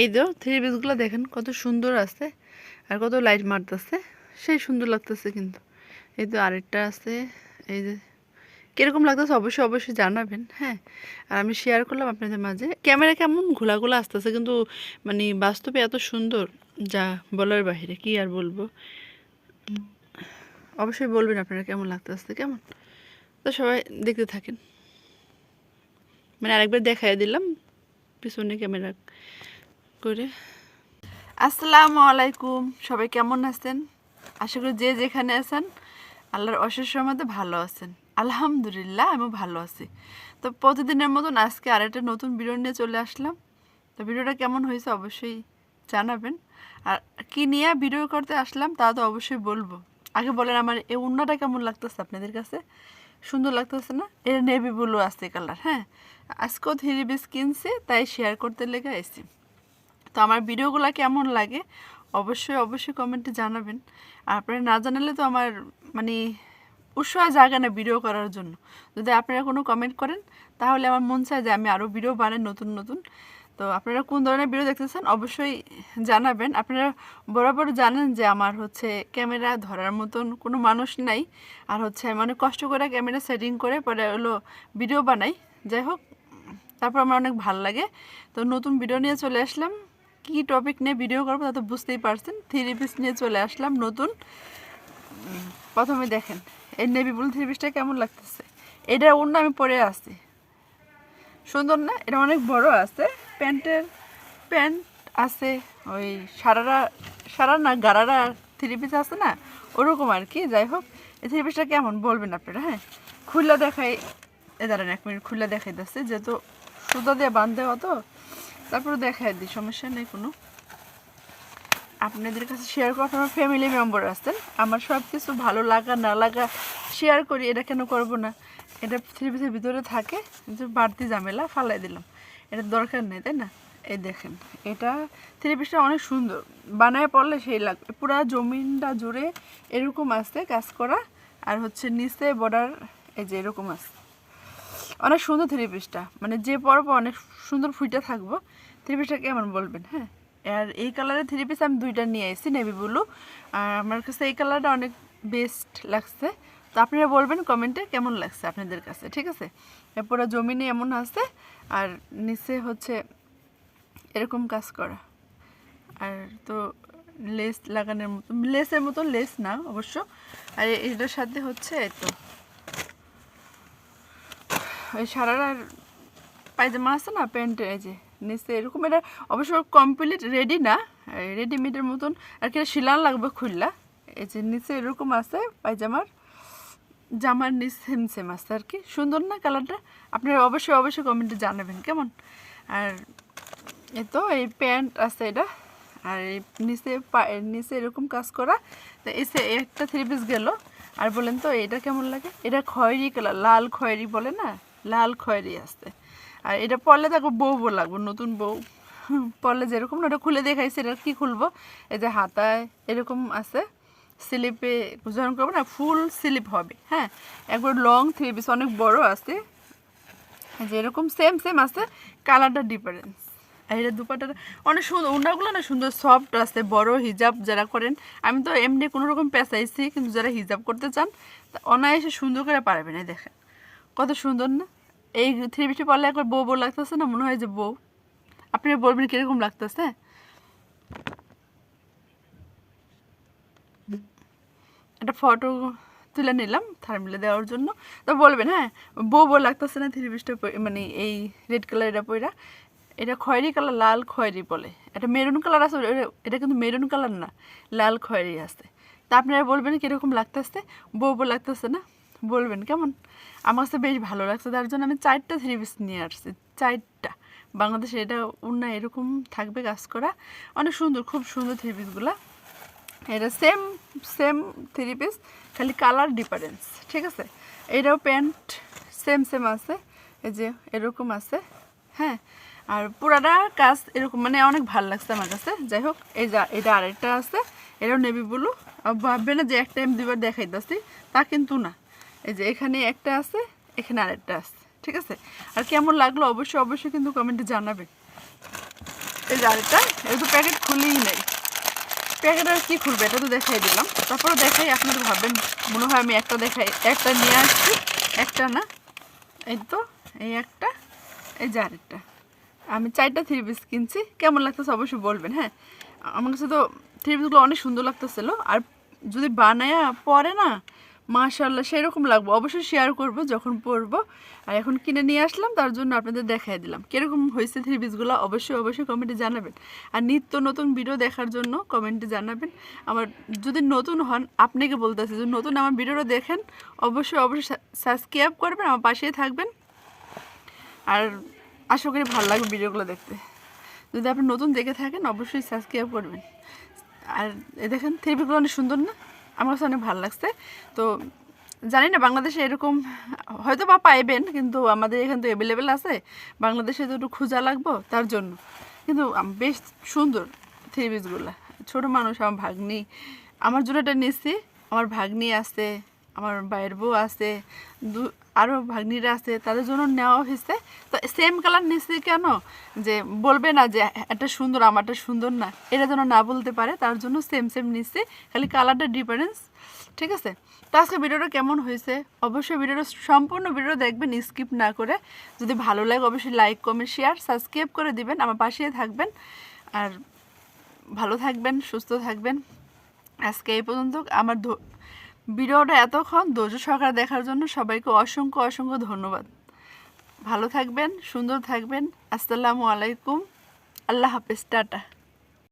এই তো থ্রি পিসগুলো দেখেন, কত সুন্দর আছে আর কত লাইট মারতেছে। সেই সুন্দর লাগতেছে কিন্তু। এই তো আরেকটা আছে, এই যে কীরকম লাগতেছে অবশ্যই অবশ্যই জানাবেন হ্যাঁ। আর আমি শেয়ার করলাম আপনাদের মাঝে। ক্যামেরা কেমন? ঘোলাগুলো আসতেছে কিন্তু মানে বাস্তবে এত সুন্দর যা বলার বাইরে কি আর বলব? অবশ্যই বলবেন আপনারা কেমন লাগতেছে, কেমন? তো সবাই দেখতে থাকেন। মানে আরেকবার দেখাই দিলাম, পিছনে ক্যামেরা করে। আসসালামু আলাইকুম। সবাই কেমন আছেন? আশা করি যে যেখানে আছেন, আল্লাহর অশেষ মধ্যে ভালো আছেন। আলহামদুলিল্লাহ আমি ভালো আছি। তো প্রতিদিনের মতন আজকে আর একটা নতুন ভিডিও নিয়ে চলে আসলাম। তো ভিডিওটা কেমন হয়েছে অবশ্যই জানাবেন। আর কি নিয়ে ভিডিও করতে আসলাম, তা তো অবশ্যই বলব। আগে বলেন আমার এই উন্নাটা কেমন লাগতেছে আপনাদের কাছে? সুন্দর লাগতেছে না? এটা নেভি ব্লু আছে কালার হ্যাঁ? আজকেও থ্রি পিস কিনছি তাই শেয়ার করতে লেগে এসেছি তো আমার ভিডিওগুলো কেমন লাগে অবশ্যই অবশ্যই কমেন্টে জানাবেন। আর আপনারা না জানালে তো আমার মানে উৎসাহ জায়গা না ভিডিও করার জন্য। যদি আপনারা কোনো কমেন্ট করেন, তাহলে আমার মন চায় যে আমি আরও ভিডিও বানাই নতুন নতুন। তো আপনারা কোন ধরনের ভিডিও দেখতেছেন অবশ্যই জানাবেন। আপনারা বরাবর জানেন যে আমার হচ্ছে ক্যামেরা ধরার মতন কোনো মানুষ নাই। আর হচ্ছে অনেক কষ্ট করে ক্যামেরা সেটিং করে পরে হলো ভিডিও বানাই। যাই হোক, তারপর আমার অনেক ভালো লাগে। তো নতুন ভিডিও নিয়ে চলে আসলাম। কি টপিক নিয়ে ভিডিও করব তা তো বুঝতেই পারছেন। থ্রি পিস নিয়ে চলে আসলাম নতুন। প্রথমে দেখেন, এই নেভি ব্লু থ্রি পিসটা কেমন লাগতেছে? এটার অন্য আমি পরে আসছি সুন্দর না? এটা অনেক বড় আছে। প্যান্টের প্যান্ট আছে, ওই সারারা সারা না, গারারা থ্রি পিস আছে না? ওরকম আর কি, যাই হোক। এই থ্রি পিসটা কেমন বলবেন আপনারা হ্যাঁ? খুললা দেখাই এ দাঁড়ান এক মিনিট খুললা দেখাই দিচ্ছে যেহেতু সুতো দিয়ে বাঁধতে হতো তারপরে দেখাই দিই, সমস্যা নেই কোনো। আপনাদের কাছে শেয়ার করা আমার ফ্যামিলি মেম্বার আছেন আমার সব কিছু ভালো লাগা, না লাগা শেয়ার করি, এটা কেন করব না? এটা পিসের ভিতরে থাকে যে বাড়তি ঝামেলা ফালাই দিলাম। এটা দরকার নেই, তাই না? এই দেখেন, এটা থ্রি পিসটা অনেক সুন্দর। বানায় পড়লে সেই লাগবে। পুরা জমিনটা জুড়ে এরকম আছে কাজ করা। আর হচ্ছে নিচে বর্ডার এই যে এরকম আছে। অনেক সুন্দর থ্রি পিসটা মানে যে পরব অনেক সুন্দর ফুইটা থাকব থ্রি পিসটা কেমন বলবেন হ্যাঁ? আর এই কালারের থ্রি পিস আমি দুইটা নিয়ে এসেছি নেভি ব্লু। আর আমার কাছে এই কালারটা অনেক বেস্ট লাগছে। তো আপনারা বলবেন কমেন্টে কেমন লাগছে আপনাদের কাছে, ঠিক আছে? এরপরে জমিনে এমন আছে, আর নিচে হচ্ছে এরকম কাজ করা। আর তো লেস লাগানোর মতো, লেসের মতো লেস না অবশ্য। আর এটার সাথে হচ্ছে তো। সারারার পায়জামা আছে না প্যান্টের এই যে নিচে এরকম এটা অবশ্য কমপ্লিট রেডি না রেডিমেডের মতন আর কি শিলান লাগবে খুললা। এই যে নিচে এরকম আছে পায়জামার, জামার নিচ সেম সেম আছে আর কি। সুন্দর না কালারটা? আপনারা অবশ্যই অবশ্যই কমেন্টে জানাবেন, কেমন? আর এই তো, এই প্যান্ট আছে এটা, আর এই নিচে নিচে এরকম কাজ করা। তো এসে একটা থ্রি পিস গেল, আর বলেন তো, এটা কেমন লাগে? এটা খয়েরি কালার, লাল খয়েরি বলে না? লাল খয়েরি আসছে। আর এটা পরলে দেখো বউ বউ লাগবে, নতুন বউ। পরলে যেরকম ওটা খুলে দেখাইছে এটা কি খুলবো? এই যে হাতায় এরকম আছে, স্লিপে, যখন করব না, ফুল স্লিপ হবে হ্যাঁ? একবার লং থ্রি পিস, অনেক বড় আছে। এই যে এরকম সেম সেম আছে, কালারটা ডিফারেন্স আর এটা দুপাটাটা অনেক সুন্দর ওনাগুলো না সুন্দর সফট আছে, বড় হিজাব যারা করেন। আমি তো এমনি কোনো রকম পেঁচাইছি, কিন্তু যারা হিজাব করতে চান, তা অনায়াসে সুন্দর করে পারবেন দেখেন। কত সুন্দর না? এই থ্রি পিসটি পারলে একবার বউ বউ লাগতেছে না? মনে হয় যে বউ। আপনি বলবেন কীরকম লাগতেছে? একটা ফটো তুলে নিলাম থার্মিলে দেওয়ার জন্য। তো বলবেন হ্যাঁ বউ বউ লাগতেছে না থ্রি পিসটা মানে এই রেড কালার এটা পইরা? এটা খয়েরি কালার, লাল খয়েরি বলে। এটা মেরুন কালার আছে এটা কিন্তু মেরুন কালার না, লাল খয়েরি আছে। তা আপনারা বলবেন কীরকম লাগতেছে? বউ বউ লাগতেছে না? বলবেন, কেমন? আমার কাছে বেশ ভালো লাগছে, তার জন্য আমি চারটা থ্রি পিস নিয়ে আসছি, চারটা। বাংলাদেশে এটা অন্য এরকম থাকবে কাজ করা। অনেক সুন্দর, খুব সুন্দর থ্রি পিসগুলা এটা সেম সেম থ্রি পিস খালি কালার ডিফারেন্স ঠিক আছে? এটাও প্যান্ট সেম সেম আছে। এই যে এরকম আছে হ্যাঁ? আর পুরাটা কাজ এরকম মানে অনেক ভালো লাগছে আমার কাছে। যাই হোক, এই যা, এটা আরেকটা আছে, এটাও নেবি বলু ভাববে না যে একটা আমি দুবার দেখাইতেছি, তা কিন্তু না। এই যে এখানে একটা আছে, এখানে আরেকটা আছে, ঠিক আছে? আর কেমন লাগল অবশ্যই অবশ্যই কিন্তু কমেন্টে জানাবে। এই যে আরেকটা, এই তো প্যাকেট খুলেই নেই। প্যাকেট আর কি খুলবে, এটা তো দেখাই দিলাম। তারপরে দেখাই আপনারা ভাববেন, মনে হয় আমি একটা দেখাই, একটা নিয়ে আসছি। একটা না, এই তো, এই একটা, এই যে আরেকটা। আমি চারটা থ্রি পিস কিনছি, কেমন লাগতেছে অবশ্যই বলবেন হ্যাঁ? আমার কাছে তো থ্রি পিসগুলো অনেক সুন্দর লাগতেছিল। আর যদি বানায়া পরে না মাশাল্লাহ সেরকম লাগবে। অবশ্যই শেয়ার করব যখন পরবো। আর এখন কিনে নিয়ে আসলাম, তার জন্য আপনাদের দেখাই দিলাম। কীরকম হয়েছে থ্রি পিসগুলো অবশ্যই অবশ্যই কমেন্টে জানাবেন। আর নিত্য নতুন ভিডিও দেখার জন্য কমেন্টে জানাবেন। আমার যদি নতুন হন, আপনাকে বলতেছি, যদি নতুন আমার ভিডিওটা দেখেন, অবশ্যই অবশ্যই সাবস্ক্রাইব করবেন, আমার পাশেই থাকবেন। আর আশা করি ভালো লাগবে ভিডিওগুলো দেখতে। যদি আপনি নতুন দেখে থাকেন, অবশ্যই সাবস্ক্রাইব করবেন। আর এ দেখেন থ্রিপিগুলো অনেক সুন্দর না? আমার কাছে অনেক ভালো লাগছে। তো জানি না বাংলাদেশে এরকম, হয়তো বা পাইবেন, কিন্তু আমাদের এখানে তো অ্যাভেলেবেল আছে। বাংলাদেশে তো একটু খোঁজা লাগবো, তার জন্য। কিন্তু বেশ সুন্দর থ্রি পিসগুলো ছোটো মানুষ, আমার ভাগ্নি। আমার জন্য এটা নিচ্ছি আমার ভাগ্নি আছে। আমার ভাইয়ের বউ আছে, দু আরও ভাগ্নিরা আছে, তাদের জন্য নেওয়া হয়েছে। তো সেম কালার নিচ্ছি কেন? যে বলবে না যে এটা সুন্দর, আমারটা সুন্দর না। এটা যেন না বলতে পারে, তার জন্য সেম সেম নিচ্ছি খালি কালারটা ডিফারেন্স ঠিক আছে? তো আজকে ভিডিওটা কেমন হয়েছে? অবশ্যই ভিডিওটা সম্পূর্ণ ভিডিও দেখবেন স্কিপ না করে। যদি ভালো লাগে, অবশ্যই লাইক কমেন্ট শেয়ার সাবস্ক্রাইব করে দিবেন, আমার পাশেই থাকবেন। আর ভালো থাকবেন, সুস্থ থাকবেন। আজকে এই পর্যন্ত, আমার ভিডিওটা এতক্ষণ ধৈর্য সহকারে দেখার জন্য সবাইকে অসংখ্য অসংখ্য ধন্যবাদ। ভালো থাকবেন, সুন্দর থাকবেন। আসসালামু আলাইকুম। আল্লাহ হাফেজ, টাটা।